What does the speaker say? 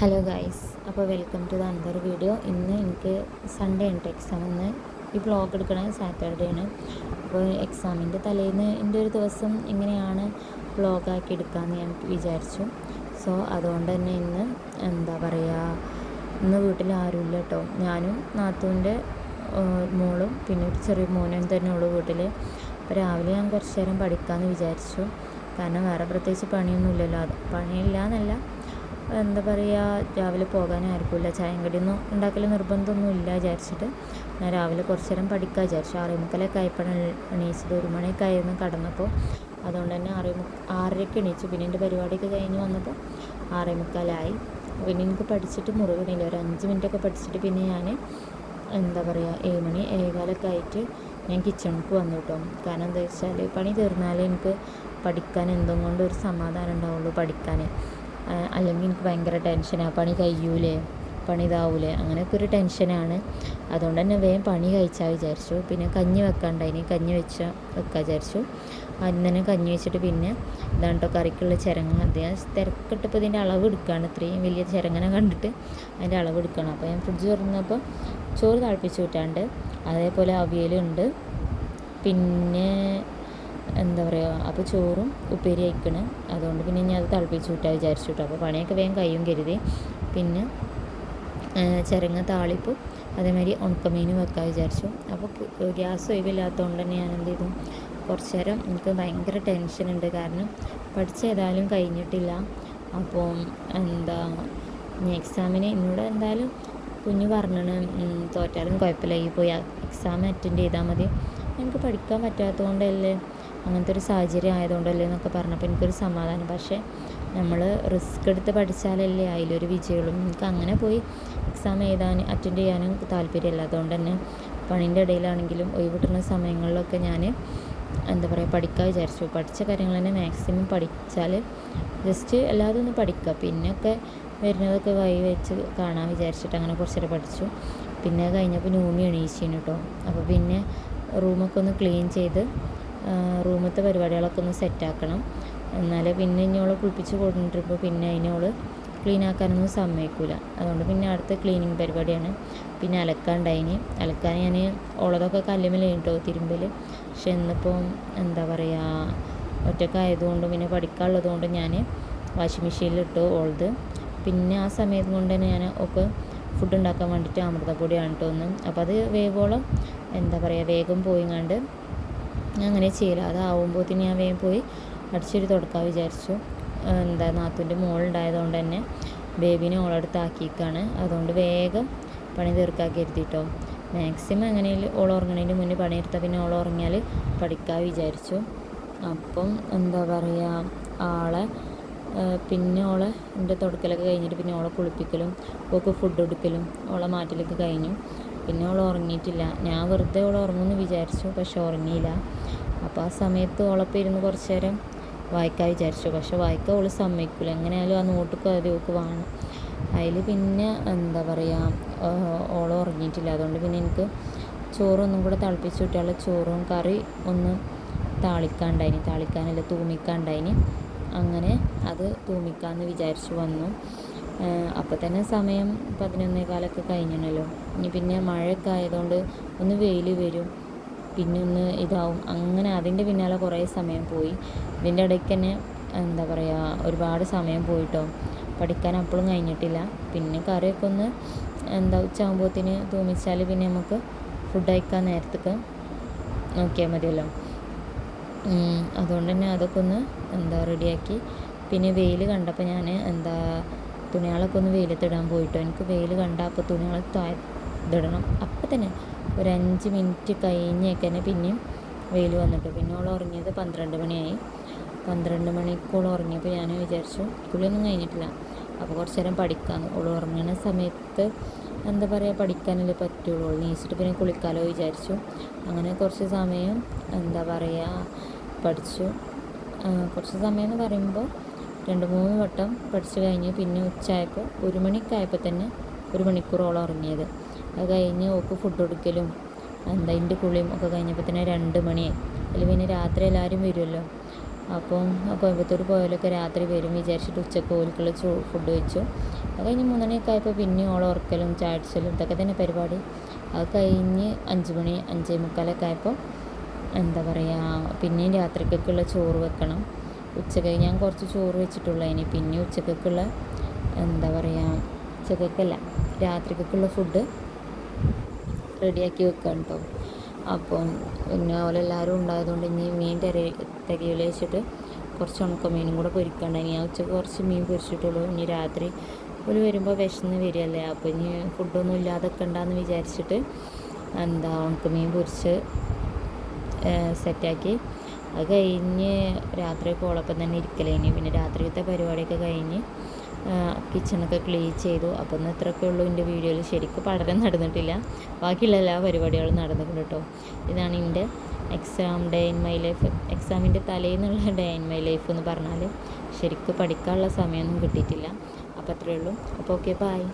Hello guys അപ്പോൾ welcome to the another video ഇന്ന് എനിക്ക് സൺഡേ ഉണ്ട് എക്സാം ഇന്ന് ഈ ബ്ലോഗ് എടുക്കണത് സാറ്റർഡേ ആണ്. അപ്പോൾ എക്സാമിന്റെ തലേന്ന് എന്റെ ഒരു ദിവസം എങ്ങനെയാണ് ബ്ലോഗാക്കി എടുക്കാമെന്ന് ഞാൻ വിചാരിച്ചു. സോ അതുകൊണ്ട് തന്നെ ഇന്ന് എന്താ പറയുക ഇന്ന് വീട്ടിൽ ആരുമില്ല കേട്ടോ ഞാനും നാത്തൂന്റെ മോളും പിന്നെ ഒരു ചെറിയ മോനും തന്നെ ഉള്ളൂ വീട്ടിൽ അപ്പോൾ രാവിലെ ഞാൻ കുറച്ച് നേരം പഠിക്കാമെന്ന് വിചാരിച്ചു. കാരണം വേറെ പ്രത്യേകിച്ച് പണിയൊന്നുമില്ലല്ലോ. അത് പണിയില്ല എന്നല്ല എന്താ പറയുക രാവിലെ പോകാനായിരിക്കില്ല ചായം കടിയൊന്നും ഉണ്ടാക്കൽ നിർബന്ധമൊന്നും ഇല്ല വിചാരിച്ചിട്ട്. ഞാൻ രാവിലെ കുറച്ച് നേരം പഠിക്കാൻ വിചാരിച്ചു ആറേമുക്കാലൊക്കെ ആയപ്പോഴാണ് എണീച്ചത്. ഒരു മണിയൊക്കെ ആയിരുന്നു കടന്നപ്പോൾ. അതുകൊണ്ട് തന്നെ ആറേ ആറരയ്ക്ക് എണീച്ചു. പിന്നെ എന്റെ പരിപാടിയൊക്കെ കഴിഞ്ഞ് വന്നപ്പോൾ ആറേ മുക്കാലായി. പിന്നെ എനിക്ക് പഠിച്ചിട്ട് മുറിവിനില്ല. ഒരു അഞ്ച് മിനിറ്റൊക്കെ പഠിച്ചിട്ട് പിന്നെ ഞാൻ എന്താ പറയുക ഏഴ് മണി ഏഴേകാലൊക്കെ ആയിട്ട് ഞാൻ കിച്ചണിക്ക് വന്നു കേട്ടോ. കാരണം എന്താ വെച്ചാൽ പണി തീർന്നാലേ എനിക്ക് പഠിക്കാൻ എന്തും കൊണ്ട് ഒരു സമാധാനം ഉണ്ടാവുള്ളൂ പഠിക്കാൻ. അല്ലെങ്കിൽ എനിക്ക് ഭയങ്കര ടെൻഷനാണ് പണി കഴിയൂലേ പണി ഇതാവൂലേ അങ്ങനെയൊക്കെ ഒരു ടെൻഷനാണ് അതുകൊണ്ട് തന്നെ വേഗം പണി കഴിച്ചാൽ വിചാരിച്ചു. പിന്നെ കഞ്ഞി വെക്കാണ്ടായിനി കഞ്ഞി വെച്ച വെക്കാൻ വിചാരിച്ചു. ആദ്യം തന്നെ കഞ്ഞി വെച്ചിട്ട് പിന്നെ ഇതാണ് കേട്ടോ കറിക്കുള്ള ചിരങ്ങ അദ്ദേഹം തിരക്കിട്ടപ്പോൾ ഇതിന്റെ അളവ് എടുക്കുകയാണ് ഇത്രയും വലിയ ചിരങ്ങനെ കണ്ടിട്ട് അതിന്റെ അളവ് എടുക്കണം. അപ്പോൾ ഞാൻ ഫ്രിഡ്ജ് തുറന്നപ്പോൾ ചോറ് തിളപ്പിച്ച് വിട്ടാണ്ട് അതേപോലെ അവിയലുണ്ട്. പിന്നെ എന്താ പറയുക അപ്പോൾ ചോറും ഉപ്പേരി അയക്കണ് അതുകൊണ്ട് പിന്നെ ഞാൻ അത് തിളപ്പിച്ച് വിട്ടാൽ വിചാരിച്ചു കേട്ടോ അപ്പോൾ പണിയൊക്കെ വേഗം കയ്യും കരുതി. പിന്നെ ചിരങ്ങ താളിപ്പും അതേമാതിരി ഉണക്കമീനും വെക്കാൻ വിചാരിച്ചു. അപ്പോൾ ഗ്യാസ് ഒഴിവില്ലാത്തതുകൊണ്ട് തന്നെ ഞാൻ എന്ത് ചെയ്തു? കുറച്ച് നേരം എനിക്ക് ഭയങ്കര ടെൻഷനുണ്ട് കാരണം പഠിച്ച ഏതായാലും കഴിഞ്ഞിട്ടില്ല. അപ്പോൾ എന്താ ഞാൻ എക്സാമിന് എന്നോട് എന്തായാലും കുഞ്ഞു പറഞ്ഞാണ് തോറ്റാലും കുഴപ്പമില്ല. ഈ പോയി എക്സാം അറ്റൻഡ് ചെയ്താൽ മതി. എനിക്ക് പഠിക്കാൻ പറ്റാത്തതുകൊണ്ടല്ലേ അങ്ങനത്തെ ഒരു സാഹചര്യം ആയതുകൊണ്ടല്ലേ എന്നൊക്കെ പറഞ്ഞപ്പോൾ എനിക്കൊരു സമാധാനം. പക്ഷേ നമ്മൾ റിസ്ക് എടുത്ത് പഠിച്ചാലല്ലേ അതിലൊരു വിജയമുള്ളൂ. എനിക്ക് അങ്ങനെ പോയി എക്സാം എഴുതാൻ അറ്റൻഡ് ചെയ്യാനും താല്പര്യമില്ല. അതുകൊണ്ട് തന്നെ പണീന്റെ ഇടയിലാണെങ്കിലും ഒഴിവ് കിട്ടുന്ന സമയങ്ങളിലൊക്കെ ഞാൻ എന്താ പറയുക പഠിക്കാൻ വിചാരിച്ചു. പഠിച്ച കാര്യങ്ങൾ തന്നെ മാക്സിമം പഠിച്ചാൽ ജസ്റ്റ് അല്ലാതെ ഒന്ന് പഠിക്കുക പിന്നെയൊക്കെ വരുന്നതൊക്കെ വഴി വെച്ച് കാണാൻ വിചാരിച്ചിട്ട് അങ്ങനെ കുറച്ചേരം പഠിച്ചു. പിന്നെ കഴിഞ്ഞപ്പോൾ നൂമി എണീച്ചിന് കേട്ടോ. അപ്പോൾ പിന്നെ റൂമൊക്കെ ഒന്ന് ക്ലീൻ ചെയ്ത് റൂമത്തെ പരിപാടികളൊക്കെ ഒന്ന് സെറ്റാക്കണം എന്നാലേ പിന്നെ ഇനി ഓളെ കുളിപ്പിച്ച് കൊണ്ടിട്ടിപ്പോൾ പിന്നെ അതിനോൾ ക്ലീൻ ആക്കാനൊന്നും സമ്മതിക്കില്ല അതുകൊണ്ട് പിന്നെ അടുത്ത ക്ലീനിങ് പരിപാടിയാണ്. പിന്നെ അലക്കാണ്ടായിന് അലക്കാൻ ഞാൻ ഉള്ളതൊക്കെ കല്ലുമ്മൽ കേട്ടോ തിരുമ്പൽ പക്ഷെ ഇന്നിപ്പോൾ എന്താ പറയുക ഒറ്റക്കായതുകൊണ്ടും പിന്നെ പഠിക്കാനുള്ളത് കൊണ്ടും ഞാൻ വാഷിംഗ് മെഷീനിലിട്ടു ഓൾത്. പിന്നെ ആ സമയത്ത് കൊണ്ട് തന്നെ ഞാൻ ഒക്കെ ഫുഡ് ഉണ്ടാക്കാൻ വേണ്ടിയിട്ട് അമൃതപ്പൊടിയാണ് കേട്ടോ ഒന്ന് അപ്പോൾ അത് വേഗോളം എന്താ പറയുക വേഗം പോയിങ്ങാണ്ട് അങ്ങനെ ചെയ്യില്ല അതാവുമ്പോഴത്തേന് ഞാൻ വേഗം പോയി അടിച്ചൊരു തുടക്കാൻ വിചാരിച്ചു. എന്താ നാത്തൂന്റെ മോളുണ്ടായതുകൊണ്ട് തന്നെ ബേബിനെ ഓളടുത്ത് അതുകൊണ്ട് വേഗം പണി തീർക്കാക്കി കരുതിട്ടോ മാക്സിമം എങ്ങനെയും ഓൾ ഉറങ്ങണതിന് മുന്നേ പണിയെടുത്താൽ പിന്നെ ഓൾ ഉറങ്ങിയാൽ പഠിക്കാൻ വിചാരിച്ചു. അപ്പം എന്താ പറയുക ആളെ പിന്നെ ഓളെ എന്റെ തുടക്കലൊക്കെ കഴിഞ്ഞിട്ട് പിന്നെ ഓളെ കുളിപ്പിക്കലും ഓൾക്ക് ഫുഡ് കൊടുക്കലും ഓളെ മാറ്റലൊക്കെ കഴിഞ്ഞു. പിന്നെ അവൾ ഉറങ്ങിയിട്ടില്ല. ഞാൻ വെറുതെ അവൾ ഉറങ്ങുമെന്ന് വിചാരിച്ചു പക്ഷെ ഉറങ്ങിയില്ല. അപ്പോൾ ആ സമയത്ത് ഓളപ്പം ഇരുന്ന് കുറച്ച് നേരം വായിക്കാൻ വിചാരിച്ചു. പക്ഷെ വായിക്കാൻ ഓൾ സമ്മതിക്കില്ല എങ്ങനെയായാലും ആ നോട്ട് അത് ഓൾക്ക് വേണം. അതിൽ പിന്നെ എന്താ പറയുക ഓൾ ഉറങ്ങിയിട്ടില്ല. അതുകൊണ്ട് പിന്നെ എനിക്ക് ചോറൊന്നും കൂടെ തിളപ്പിച്ച് വിട്ടാൽ ചോറും കറി ഒന്ന് താളിക്കാണ്ടായിനി താളിക്കാനല്ല തൂമിക്കാണ്ടായിനി അങ്ങനെ അത് തൂമിക്കാമെന്ന് വിചാരിച്ചു വന്നു. അപ്പോൾ തന്നെ സമയം പതിനൊന്നേ കാലൊക്കെ കഴിഞ്ഞണല്ലോ ഇനി പിന്നെ മഴയൊക്കെ ആയതുകൊണ്ട് ഒന്ന് വെയിൽ വരും. പിന്നെ ഒന്ന് ഇതാവും. അങ്ങനെ അതിന്റെ പിന്നാലെ കുറേ സമയം പോയി. ഇതിന്റെ ഇടയ്ക്ക് തന്നെ എന്താ പറയുക ഒരുപാട് സമയം പോയിട്ടോ. പഠിക്കാൻ അപ്പോഴും കഴിഞ്ഞിട്ടില്ല. പിന്നെ കറിയൊക്കെ ഒന്ന് എന്താ ഉച്ചയാകുമ്പോഴത്തേന് തൂമിച്ചാൽ പിന്നെ നമുക്ക് ഫുഡ് കഴിക്കാൻ നേരത്തേക്ക് നോക്കിയാൽ മതിയല്ലോ. അതുകൊണ്ട് തന്നെ അതൊക്കെ ഒന്ന് എന്താ റെഡിയാക്കി പിന്നെ വെയിൽ കണ്ടപ്പോൾ ഞാൻ എന്താ തുണികളൊക്കെ ഒന്ന് വെയിലത്തിടാൻ പോയിട്ടോ എനിക്ക് വെയിൽ കണ്ട അപ്പോൾ തുണികൾ ഇതിടണം അപ്പം തന്നെ ഒരു അഞ്ച് മിനിറ്റ് കഴിഞ്ഞൊക്കെ തന്നെ പിന്നെയും വെയിൽ വന്നിട്ട്. പിന്നെ അവൾ ഉറങ്ങിയത് പന്ത്രണ്ട് മണിയായി. പന്ത്രണ്ട് മണിക്കോൾ ഉറങ്ങിയപ്പോൾ ഞാൻ വിചാരിച്ചു കുളിയൊന്നും കഴിഞ്ഞിട്ടില്ല. അപ്പോൾ കുറച്ച് നേരം പഠിക്കാമെന്ന് അവൾ ഉറങ്ങണ സമയത്ത് എന്താ പറയുക പഠിക്കാനല്ലേ പറ്റുള്ളൂ. നീച്ചിട്ട് പിന്നെ കുളിക്കാലോ വിചാരിച്ചു. അങ്ങനെ കുറച്ച് സമയം എന്താ പറയുക പഠിച്ചു. കുറച്ച് സമയം എന്ന് പറയുമ്പോൾ രണ്ട് മൂന്ന് വട്ടം പഠിച്ചു കഴിഞ്ഞ് പിന്നെ ഉച്ചയായപ്പോൾ ഒരു മണിക്കായപ്പോൾ തന്നെ ഒരു മണിക്കൂറോളം ഉറങ്ങിയത്. അത് കഴിഞ്ഞ് ഓക്ക് ഫുഡ് കൊടുക്കലും എന്താ അതിന്റെ കുളിയും ഒക്കെ കഴിഞ്ഞപ്പോൾ തന്നെ രണ്ട് മണിയായി അതിൽ പിന്നെ രാത്രി എല്ലാവരും വരുമല്ലോ. അപ്പം കോയമ്പത്തൂർ പോയാലൊക്കെ രാത്രി വരും വിചാരിച്ചിട്ട് ഉച്ചയ്ക്ക് ഓൽക്കുള്ള ചൂ ഫുഡ് വെച്ചു. അത് കഴിഞ്ഞ് മൂന്നണിയൊക്കെ ആയപ്പോൾ പിന്നെ ഓളം ഉറക്കലും ചാടിച്ചലും ഇതൊക്കെ തന്നെ പരിപാടി. അത് കഴിഞ്ഞ് അഞ്ച് മണി അഞ്ചേ മുക്കാലൊക്കെ ആയപ്പോൾ എന്താ പറയുക പിന്നെയും രാത്രിക്കൊക്കെയുള്ള ചോറ് വെക്കണം. ഉച്ചയ്ക്ക് ഞാൻ കുറച്ച് ചോറ് വെച്ചിട്ടുള്ളൂ. അതിന് പിന്നെ ഉച്ചക്കൊക്കെയുള്ള എന്താ പറയുക ഉച്ചക്കൊക്കെയല്ല രാത്രിക്കൊക്കെയുള്ള ഫുഡ് റെഡിയാക്കി വെക്കാം കേട്ടോ അപ്പം പിന്നെ ഓലെല്ലാവരും ഉണ്ടായതുകൊണ്ട് ഇനി മീൻ തിര തികയിൽ വെച്ചിട്ട് കുറച്ച് ഉണക്ക മീനും കൂടെ പൊരിക്കണ്ടായി ഞാൻ ഉച്ചയ്ക്ക് കുറച്ച് മീൻ പൊരിച്ചിട്ടുള്ളൂ. ഇനി രാത്രി ഒരു വരുമ്പോൾ വിശന്ന് വരികയല്ലേ. അപ്പോൾ ഇനി ഫുഡൊന്നും ഇല്ലാതെ ഉണ്ടാന്ന് വിചാരിച്ചിട്ട് എന്താ ഉണക്ക മീൻ പൊരിച്ച് സെറ്റാക്കി അത് കഴിഞ്ഞ് രാത്രി പോളപ്പം തന്നെ ഇരിക്കലേനി പിന്നെ രാത്രിയത്തെ പരിപാടിയൊക്കെ കഴിഞ്ഞ് കിച്ചണൊക്കെ ക്ലീൻ ചെയ്തു. അപ്പം ഒന്ന് ഇത്രയൊക്കെ ഉള്ളൂ എന്റെ വീഡിയോയിൽ ശരിക്കും പഠനം നടന്നിട്ടില്ല. ബാക്കിയുള്ള എല്ലാ പരിപാടികളും നടന്നിട്ടുണ്ട് കേട്ടോ ഇതാണ് എന്റെ exam day in my life എക്സാമിന്റെ തലേന്നുള്ള ഡേ ഇൻ മൈ ലൈഫ് എന്ന് പറഞ്ഞാൽ ശരിക്കും പഠിക്കാനുള്ള സമയമൊന്നും കിട്ടിയിട്ടില്ല. അപ്പോൾ അത്രയേ ഉള്ളൂ. അപ്പോൾ ഓക്കെ ബായ്